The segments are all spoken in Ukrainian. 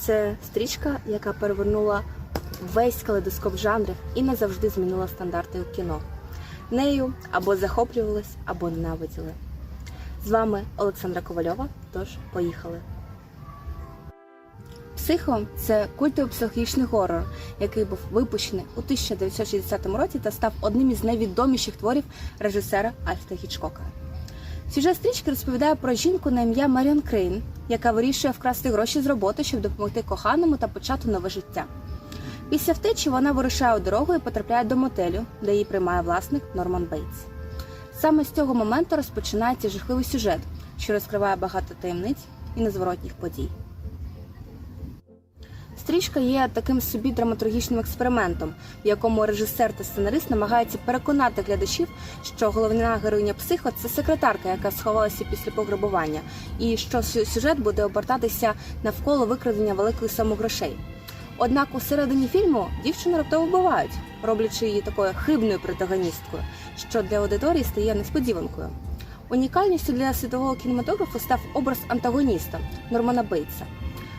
Це стрічка, яка перевернула весь калейдоскоп жанрів і назавжди змінила стандарти у кіно. Нею або захоплювались, або ненавиділи. З вами Олександра Ковальова. Тож поїхали. Психо це культовий психологічний горор, який був випущений у 1960 році та став одним із найвідоміших творів режисера Альфреда Гічкока. Сюжет стрічки розповідає про жінку на ім'я Маріон Крейн, яка вирішує вкрасти гроші з роботи, щоб допомогти коханому та почати нове життя. Після втечі вона вирушає у дорогу і потрапляє до мотелю, де її приймає власник Норман Бейтс. Саме з цього моменту розпочинається жахливий сюжет, що розкриває багато таємниць і незворотніх подій. Стрічка є таким собі драматургічним експериментом, в якому режисер та сценарист намагаються переконати глядачів, що головна героїня психо це секретарка, яка сховалася після пограбування, і що сюжет буде обертатися навколо викрадення великої суми грошей. Однак у середині фільму дівчину раптово вбивають, роблячи її такою хибною протагоністкою, що для аудиторії стає несподіванкою. Унікальністю для світового кінематографу став образ антагоніста Нормана Бейтса.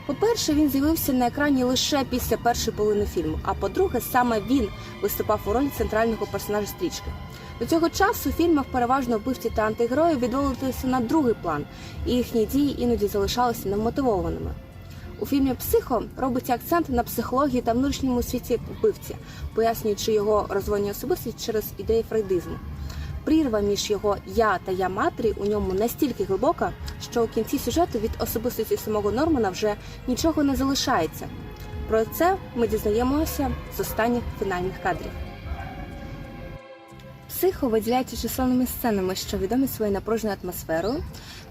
По-перше, він з'явився на екрані лише після першої половини фільму. А по-друге, саме він виступав у ролі центрального персонажа стрічки. До цього часу у фільмах переважно вбивці та антигерої відводилися на другий план, і їхні дії іноді залишалися немотивованими. У фільмі Психо робиться акцент на психології та внутрішньому світі вбивці, пояснюючи його розвойні особистість через ідеї фрейдизму. Прірва між його я та я матері у ньому настільки глибока, що у кінці сюжету від особистості самого Нормана вже нічого не залишається. Про це ми дізнаємося з останніх фінальних кадрів. Психо виділяється численними сценами, що відомі своєю напруженою атмосферою,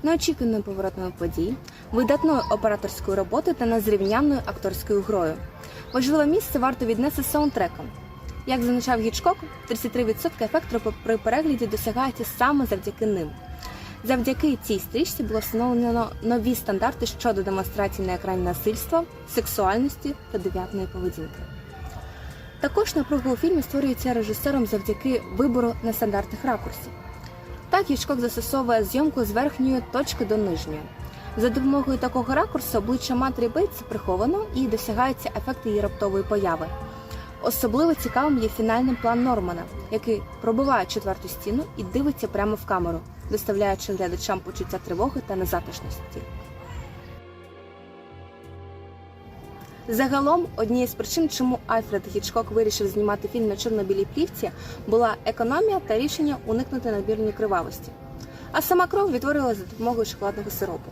неочікуваними поворотами подій, видатною операторською роботою та незрівнянною акторською грою. Важливе місце варто віднести саундтреком. Як зазначав Гічкок, 33% ефекту при перегляді досягається саме завдяки ним. Завдяки цій стрічці було встановлено нові стандарти щодо демонстрації на екрані насильства, сексуальності та дев'ятної поведінки. Також напруга у фільмі створюється режисером завдяки вибору нестандартних ракурсів. Так Гічкок застосовує зйомку з верхньої точки до нижньої. За допомогою такого ракурсу обличчя матері Бейтса приховано і досягається ефект її раптової появи. Особливо цікавим є фінальний план Нормана, який пробиває четверту стіну і дивиться прямо в камеру, доставляючи глядачам почуття тривоги та незатишності. Загалом, однією з причин, чому Альфред Гічкок вирішив знімати фільм на чорно-білій плівці, була економія та рішення уникнути надмірної кривавості. А сама кров відтворювалася за допомогою шоколадного сиропу.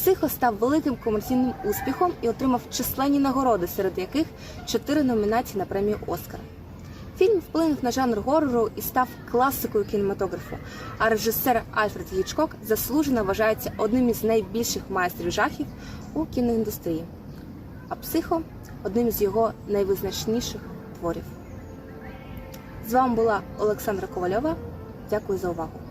Психо став великим комерційним успіхом і отримав численні нагороди, серед яких чотири номінації на премію Оскар. Фільм вплинув на жанр горору і став класикою кінематографу. А режисер Альфред Гічкок заслужено вважається одним із найбільших майстрів жахів у кіноіндустрії. А психо одним з його найвизначніших творів. З вами була Олександра Ковальова. Дякую за увагу.